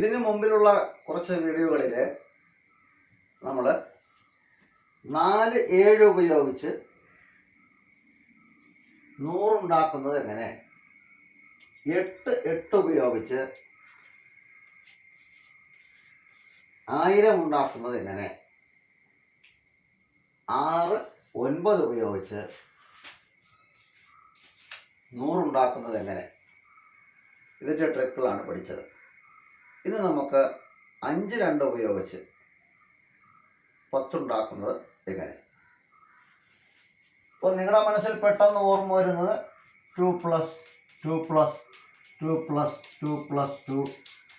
ഇതിന് മുമ്പിലുള്ള കുറച്ച് വീഡിയോകളിൽ നമ്മൾ നാല് ഏഴ് ഉപയോഗിച്ച് നൂറുണ്ടാക്കുന്നത് എങ്ങനെ? എട്ട് എട്ട് ഉപയോഗിച്ച് ആയിരം ഉണ്ടാക്കുന്നത് എങ്ങനെ? ആറ് ഒൻപത് ഉപയോഗിച്ച് നൂറുണ്ടാക്കുന്നത് എങ്ങനെ? ഇതിന്റെ ട്രിക്കുകളാണ് പഠിച്ചത്. ഇന്ന് നമുക്ക് അഞ്ച് രണ്ട് ഉപയോഗിച്ച് പത്തുണ്ടാക്കുന്നത് എങ്ങനെ ഇപ്പോൾ നിങ്ങളുടെ മനസ്സിൽ പെട്ടെന്ന് ഓർമ്മ വരുന്നത് two plus two plus two plus two plus two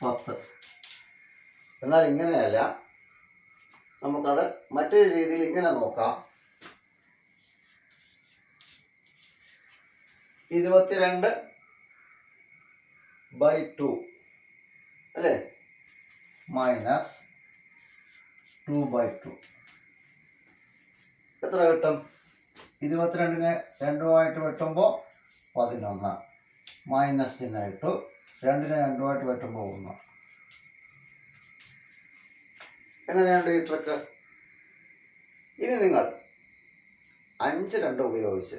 പത്ത്. എന്നാൽ ഇങ്ങനെയല്ല നമുക്കത് മറ്റൊരു രീതിയിൽ ഇങ്ങനെ നോക്കാം. ഇരുപത്തിരണ്ട് ബൈ ടു. അല്ലേ? Minus two by two. എത്ര കിട്ടും? ഇരുപത്തിരണ്ടിനെ രണ്ടുമായിട്ട് വെട്ടുമ്പോൾ പതിനൊന്ന്. മൈനസ് ഇട്ടു. രണ്ടിനെ രണ്ടുമായിട്ട് വെട്ടുമ്പോൾ ഒന്ന്. എങ്ങനെയുണ്ട് ഈ ട്രിക്ക് ഇനി നിങ്ങൾ അഞ്ച് രണ്ട് ഉപയോഗിച്ച്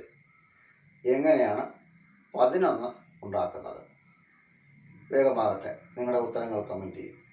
എങ്ങനെയാണ് പതിനൊന്ന് ഉണ്ടാക്കുന്നത്? വേഗമാകട്ടെ. നിങ്ങളുടെ ഉത്തരങ്ങൾ കമന്റ് ചെയ്യും.